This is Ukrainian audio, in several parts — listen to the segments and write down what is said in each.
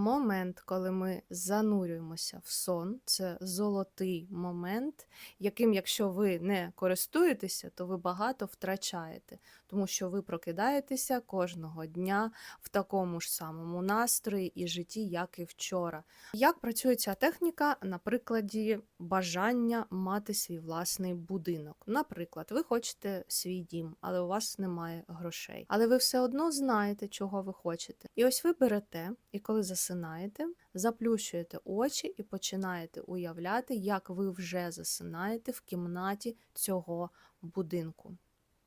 Момент, коли ми занурюємося в сон, це золотий момент, яким, якщо ви не користуєтеся, то ви багато втрачаєте, тому що ви прокидаєтеся кожного дня в такому ж самому настрої і житті, як і вчора. Як працює ця техніка на прикладі бажання мати свій власний будинок? Наприклад, ви хочете свій дім, але у вас немає грошей, але ви все одно знаєте, чого ви хочете. І ось ви берете, і коли засинаєте, заплющуєте очі і починаєте уявляти, як ви вже засинаєте в кімнаті цього будинку.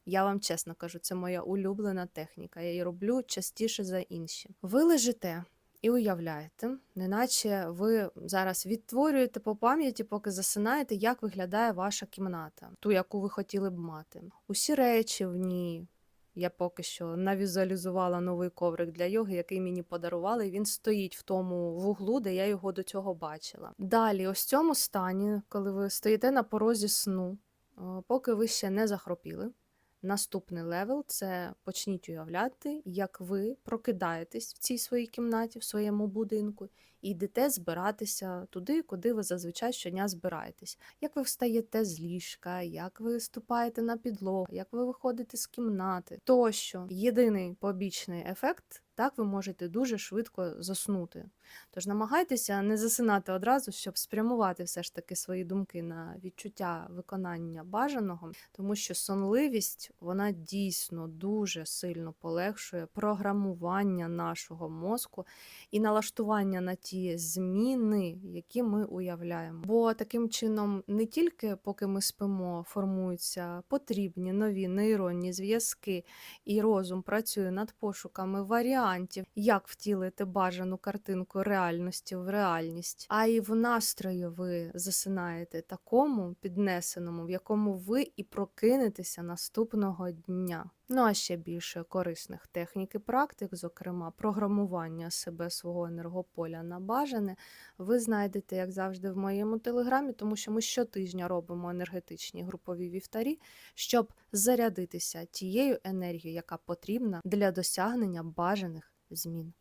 Я вам чесно кажу, це моя улюблена техніка. Я її роблю частіше за інші. Ви лежите і уявляєте, неначе ви зараз відтворюєте по пам'яті, поки засинаєте, як виглядає ваша кімната, ту, яку ви хотіли б мати. Усі речі в ній. Я поки що навізуалізувала новий коврик для йоги, який мені подарували. Він стоїть в тому вуглу, де я його до цього бачила. Далі, ось в цьому стані, коли ви стоїте на порозі сну, поки ви ще не захропіли. Наступний левел це почніть уявляти, як ви прокидаєтесь в цій своїй кімнаті, в своєму будинку, і йдете збиратися туди, куди ви зазвичай щодня збираєтесь. Як ви встаєте з ліжка, як ви ступаєте на підлогу, як ви виходите з кімнати, тощо єдиний побічний ефект. Так ви можете дуже швидко заснути. Тож намагайтеся не засинати одразу, щоб спрямувати все ж таки свої думки на відчуття виконання бажаного, тому що сонливість вона дійсно дуже сильно полегшує програмування нашого мозку і налаштування на ті зміни, які ми уявляємо. Бо таким чином, не тільки поки ми спимо, формуються потрібні нові нейронні зв'язки, і розум працює над пошуками варіантів, як втілити бажану картинку реальності в реальність, а і в настрої ви засинаєте такому піднесеному, в якому ви і прокинетеся наступного дня. Ну а ще більше корисних технік і практик, зокрема програмування себе свого енергополя на бажане, ви знайдете, як завжди, в моєму телеграмі, тому що ми щотижня робимо енергетичні групові вівтарі, щоб зарядитися тією енергією, яка потрібна для досягнення бажаних змін.